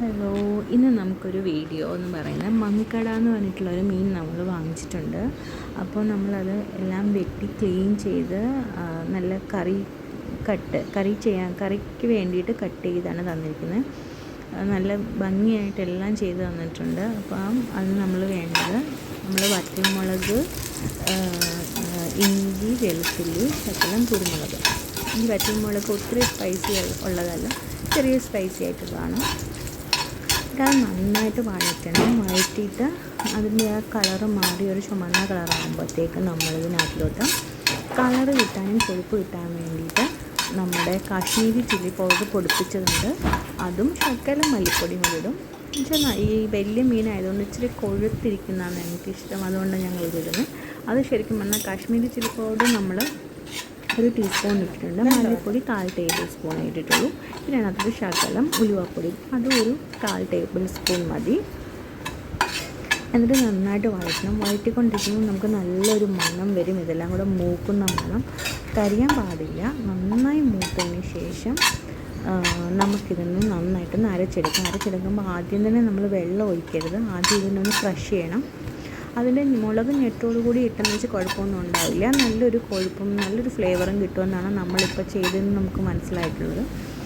Hello ഇന്ന് നമുക്കൊരു video എന്ന് പറയുന്നത് മങ്കട എന്ന് പറഞ്ഞിട്ടുള്ളൊരു മീൻ നമ്മൾ വാങ്ങിച്ചിട്ടുണ്ട്. അപ്പോൾ നമ്മളത് എല്ലാം വെട്ടി ക്ലീൻ ചെയ്ത് നല്ല കറി കട്ട് കറി ചെയ്യാൻ കറിക്ക് വേണ്ടിയിട്ട് കട്ട് ചെയ്താണ് തന്നിരിക്കുന്നത്. നല്ല ഭംഗിയായിട്ട് എല്ലാം ചെയ്ത് തന്നിട്ടുണ്ട്. അപ്പം അത് നമ്മൾ വേണ്ടത് നമ്മൾ വറ്റൽമുളക് ഇഞ്ചി വെളുത്തുള്ളി ശകലം കുരുമുളക്. ഈ വറ്റൽമുളക് ഒത്തിരി സ്പൈസി ഉള്ളതല്ല ചെറിയ സ്പൈസി ആയിട്ടുള്ളതാണ് അത് നന്നായിട്ട് വഴറ്റണം. വഴറ്റിയിട്ട് അതിന്റെ ആ കളറ് മാറി ഒരു ചുമന്ന കളറാകുമ്പോഴത്തേക്ക് നമ്മളിതിനകത്തിലോട്ട് കളറ് കിട്ടാനും കൊഴുപ്പ് കിട്ടാൻ വേണ്ടിയിട്ട് നമ്മുടെ കാശ്മീരി ചില്ലി പൗഡർ പൊടിപ്പിച്ചതുണ്ട്. അതും ശക്കല മല്ലിപ്പൊടി കൂടി ഇടും. എന്നുവെച്ചാൽ ഈ വലിയ മീനായതുകൊണ്ട് ഇച്ചിരി കൊഴുത്തിരിക്കുന്നതാണ് എനിക്കിഷ്ടം. അതുകൊണ്ട് ഞങ്ങൾ ഇതിടുന്നത് അത് ശരിക്കും പറഞ്ഞാൽ കാശ്മീരി ചില്ലി പൗഡർ നമ്മൾ ഒരു ടീസ്പൂൺ ഇട്ടിട്ടുണ്ട്. മല്ലിപ്പൊടി കാൽ ടേബിൾ സ്പൂൺ ഇട്ടിട്ടുള്ളൂ. പിന്നെ അതിനകത്ത് ശകലം ഉലുവപ്പൊടി. അതും ഒരു കാൽ ടേബിൾ സ്പൂൺ മതി. എന്നിട്ട് നന്നായിട്ട് വഴറ്റണം. വഴറ്റിക്കൊണ്ടിരിക്കുമ്പോൾ നമുക്ക് നല്ലൊരു മണം വരും. ഇതെല്ലാം കൂടെ മൂക്കുന്ന മണം. കരിയാൻ പാടില്ല. നന്നായി മൂത്തതിന് ശേഷം നമുക്കിതൊന്ന് നന്നായിട്ടൊന്ന് അരച്ചെടുക്കാം. അരച്ചെടുക്കുമ്പോൾ ആദ്യം തന്നെ നമ്മൾ വെള്ളം ഒഴിക്കരുത്. ആദ്യം ഇതിനൊന്ന് ക്രഷ് ചെയ്യണം. അതിന്റെ മുളക് ഞെട്ടോടു കൂടി ഇട്ടെന്ന് വെച്ച് കുഴപ്പമൊന്നും ഉണ്ടാവില്ല. നല്ലൊരു കൊഴുപ്പും നല്ലൊരു ഫ്ലേവറും കിട്ടുമെന്നാണ് നമ്മളിപ്പോൾ ചെയ്തതെന്ന് നമുക്ക് മനസ്സിലായിട്ടുള്ളത്.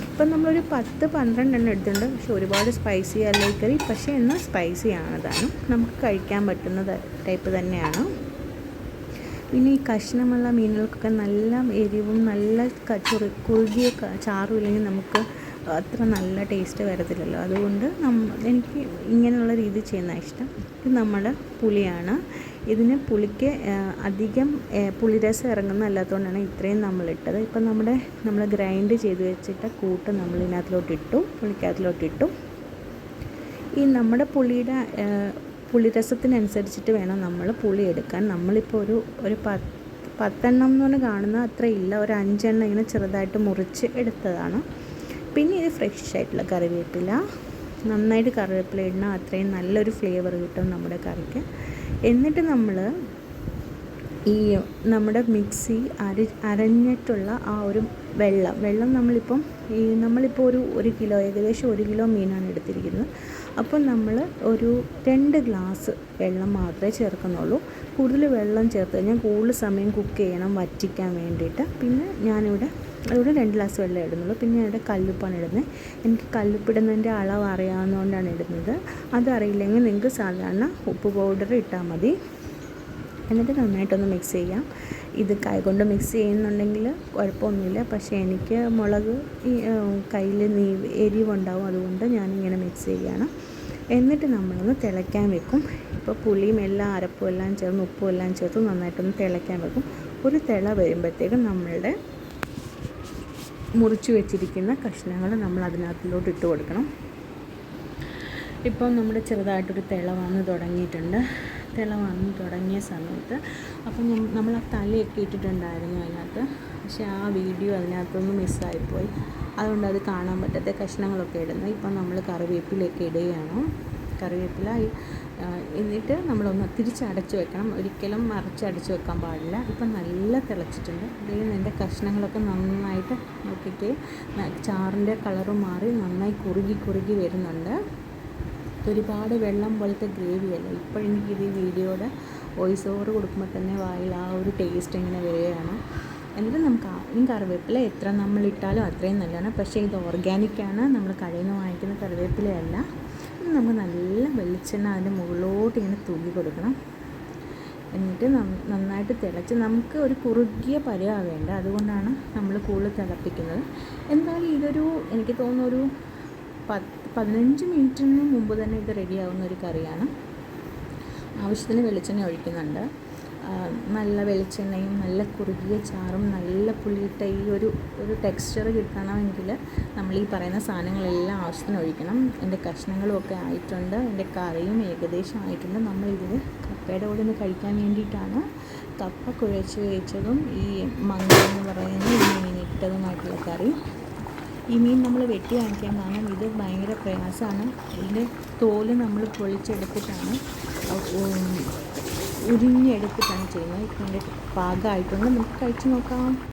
ഇപ്പം നമ്മളൊരു പത്ത് പന്ത്രണ്ടെണ്ണം എടുത്തിട്ടുണ്ട്. പക്ഷെ ഒരുപാട് സ്പൈസി അല്ല കറി. പക്ഷേ എന്നാൽ സ്പൈസി താനും നമുക്ക് കഴിക്കാൻ പറ്റുന്ന ടൈപ്പ് തന്നെയാണ്. പിന്നെ ഈ കഷ്ണമുള്ള മീനുകൾക്കൊക്കെ നല്ല എരിവും നല്ല ചുറി കുറുകിയ ചാറും ഇല്ലെങ്കിൽ നമുക്ക് അത്ര നല്ല ടേസ്റ്റ് വരത്തില്ലല്ലോ. അതുകൊണ്ട് എനിക്ക് ഇങ്ങനെയുള്ള രീതി ചെയ്യുന്ന ഇഷ്ടം. ഇത് നമ്മുടെ പുളിയാണ്. ഇതിന് പുളിക്ക് അധികം പുളിരസം ഇറങ്ങുന്ന അല്ലാത്തതുകൊണ്ടാണ് ഇത്രയും നമ്മളിട്ടത്. ഇപ്പം നമ്മുടെ നമ്മൾ ഗ്രൈൻഡ് ചെയ്ത് വെച്ചിട്ട് കൂട്ട് നമ്മൾ ഇതിനകത്തിലോട്ട് ഇട്ടു പുളിക്കകത്തിലോട്ട് ഇട്ടു. ഈ നമ്മുടെ പുളിയുടെ പുളിരസത്തിനനുസരിച്ചിട്ട് വേണം നമ്മൾ പുളി എടുക്കാൻ. നമ്മളിപ്പോൾ ഒരു ഒരു പത്ത് പത്തെണ്ണം എന്ന് പറഞ്ഞ് കാണുന്ന അത്ര ഇല്ല. ഒരു അഞ്ചെണ്ണം ഇങ്ങനെ ചെറുതായിട്ട് മുറിച്ച് എടുത്തതാണ്. പിന്നെ ഇത് ഫ്രഷ് ആയിട്ടുള്ള കറിവേപ്പില. നന്നായിട്ട് കറിവേപ്പില ഇടണം. അത്രയും നല്ലൊരു ഫ്ലേവർ കിട്ടും നമ്മുടെ കറിക്ക്. എന്നിട്ട് നമ്മൾ ഈ നമ്മുടെ മിക്സി അരി അരഞ്ഞിട്ടുള്ള ആ ഒരു വെള്ളം. വെള്ളം നമ്മളിപ്പം ഈ നമ്മളിപ്പോൾ ഒരു ഒരു കിലോ ഏകദേശം ഒരു കിലോ മീനാണ് എടുത്തിരിക്കുന്നത്. അപ്പോൾ നമ്മൾ ഒരു രണ്ട് ഗ്ലാസ് വെള്ളം മാത്രമേ ചേർക്കുന്നുള്ളൂ. കൂടുതൽ വെള്ളം ചേർത്ത് കഴിഞ്ഞാൽ കൂടുതൽ സമയം കുക്ക് ചെയ്യണം വറ്റിക്കാൻ വേണ്ടിയിട്ട്. പിന്നെ ഞാനിവിടെ അതിവിടെ രണ്ട് ഗ്ലാസ് വെള്ളം ഇടുന്നുള്ളൂ. പിന്നെ ഞാനിവിടെ കല്ലുപ്പാണ് ഇടുന്നത്. എനിക്ക് കല്ലുപ്പിടുന്നതിന്റെ അളവ് അറിയാവുന്നതുകൊണ്ടാണ് ഇടുന്നത്. അതറിയില്ലെങ്കിൽ നിങ്ങൾക്ക് സാധാരണ ഉപ്പ് പൗഡർ ഇട്ടാൽ മതി. എന്നിട്ട് നന്നായിട്ടൊന്ന് മിക്സ് ചെയ്യാം. ഇത് കൈ കൊണ്ട് മിക്സ് ചെയ്യുന്നുണ്ടെങ്കിൽ കുഴപ്പമൊന്നുമില്ല. പക്ഷേ എനിക്ക് മുളക് ഈ കയ്യിൽ നീ എരിവുണ്ടാവും. അതുകൊണ്ട് ഞാനിങ്ങനെ മിക്സ് ചെയ്യുകയാണ്. എന്നിട്ട് നമ്മളൊന്ന് തിളയ്ക്കാൻ വെക്കും. ഇപ്പോൾ പുളിയും എല്ലാം അരപ്പും എല്ലാം ചേർന്ന് ഉപ്പും എല്ലാം ചേർത്ത് നന്നായിട്ടൊന്ന് തിളയ്ക്കാൻ വെക്കും. ഒരു തിള വരുമ്പോഴത്തേക്കും നമ്മളുടെ മുറിച്ച് വെച്ചിരിക്കുന്ന കഷ്ണങ്ങൾ നമ്മൾ അതിനകത്തിലോട്ട് ഇട്ട് കൊടുക്കണം. ഇപ്പോൾ നമ്മുടെ ചെറുതായിട്ടൊരു തിള വന്ന് തുടങ്ങിയിട്ടുണ്ട്. തിള വന്ന് തുടങ്ങിയ സമയത്ത് അപ്പം നമ്മൾ ആ തലയൊക്കെ ഇട്ടിട്ടുണ്ടായിരുന്നു അതിനകത്ത്. പക്ഷേ ആ വീഡിയോ അതിനകത്തൊന്ന് മിസ്സായിപ്പോയി. അതുകൊണ്ട് അത് കാണാൻ പറ്റാത്ത കഷ്ണങ്ങളൊക്കെ ഇടുന്നു ഇപ്പം നമ്മൾ കറിവേപ്പിലൊക്കെ ഇടുകയാണ്. കറിവേപ്പില എന്നിട്ട് നമ്മളൊന്ന് തിരിച്ചടച്ച് വെക്കണം. ഒരിക്കലും മറിച്ചടച്ച് വെക്കാൻ പാടില്ല. ഇപ്പം നല്ല തിളച്ചിട്ടുണ്ട്. ഇതിൽ എന്റെ കഷ്ണങ്ങളൊക്കെ നന്നായിട്ട് നോക്കിയിട്ട് ചാറിന്റെ കളറ് മാറി നന്നായി കുറുകി കുറുകി വരുന്നുണ്ട്. ഒരുപാട് വെള്ളം പോലത്തെ ഗ്രേവിയല്ല ഈ വീഡിയോയുടെ വോയിസ് ഓവർ കൊടുക്കുമ്പോൾ തന്നെ വായിൽ ആ ഒരു ടേസ്റ്റ് ഇങ്ങനെ വരികയാണ്. എന്നിട്ട് നമുക്ക് ആദ്യം കറിവേപ്പില എത്ര നമ്മൾ ഇട്ടാലും അത്രയും നല്ലതാണ്. പക്ഷേ ഇത് ഓർഗാനിക്കാണ് നമ്മൾ കടയിൽ നിന്ന് വാങ്ങിക്കുന്ന കറിവേപ്പിലയല്ല. നമ്മൾ നല്ല വെളിച്ചെണ്ണ അതിന്റെ മുകളിലോട്ട് ഇങ്ങനെ തൂക്കി കൊടുക്കണം. എന്നിട്ട് നന്നായിട്ട് തിളച്ച് നമുക്ക് ഒരു കുറുകിയ പരുവാണ് വേണ്ട. അതുകൊണ്ടാണ് നമ്മൾ കൂടുതൽ തിളപ്പിക്കുന്നത്. എന്തായാലും ഇതൊരു എനിക്ക് തോന്നുന്ന ഒരു പത്ത് പതിനഞ്ച് മിനിറ്റിന് മുമ്പ് തന്നെ ഇത് റെഡിയാവുന്ന ഒരു കറിയാണ്. ആവശ്യത്തിന് വെളിച്ചെണ്ണ ഒഴിക്കുന്നുണ്ട്. നല്ല വെളിച്ചെണ്ണയും നല്ല കുറുകിയ ചാറും നല്ല പുളിയിട്ട ഈ ഒരു ഒരു ടെക്സ്ചർ കിട്ടണമെങ്കിൽ നമ്മൾ ഈ പറയുന്ന സാധനങ്ങളെല്ലാം ആവശ്യത്തിന് ഒഴിക്കണം. എന്റെ കഷ്ണങ്ങളും ഒക്കെ ആയിട്ടുണ്ട്. എന്റെ കറിയും ഏകദേശം ആയിട്ടുണ്ട്. നമ്മൾ ഇതിൽ കപ്പയുടെ കൂടെ ഒന്ന് കഴിക്കാൻ വേണ്ടിയിട്ടാണ് കപ്പ കുഴച്ച് വെച്ചതും ഈ മങ്ങ എന്ന് പറയുന്ന ഈ മീനിട്ടതുമായിട്ടുള്ള കറി. ഈ മീൻ നമ്മൾ വെട്ടി വാങ്ങിക്കാൻ കാരണം ഇത് ഭയങ്കര പ്രയാസമാണ്. ഇതിന്റെ തോൽ നമ്മൾ പൊളിച്ചെടുത്തിട്ടാണ്. ഉരിഞ്ഞെടുത്തിട്ടാണ് ചെയ്യുന്നത്. ഇതിന്റെ പാകമായിട്ടുണ്ട്. നമുക്ക് കഴിച്ച് നോക്കാം.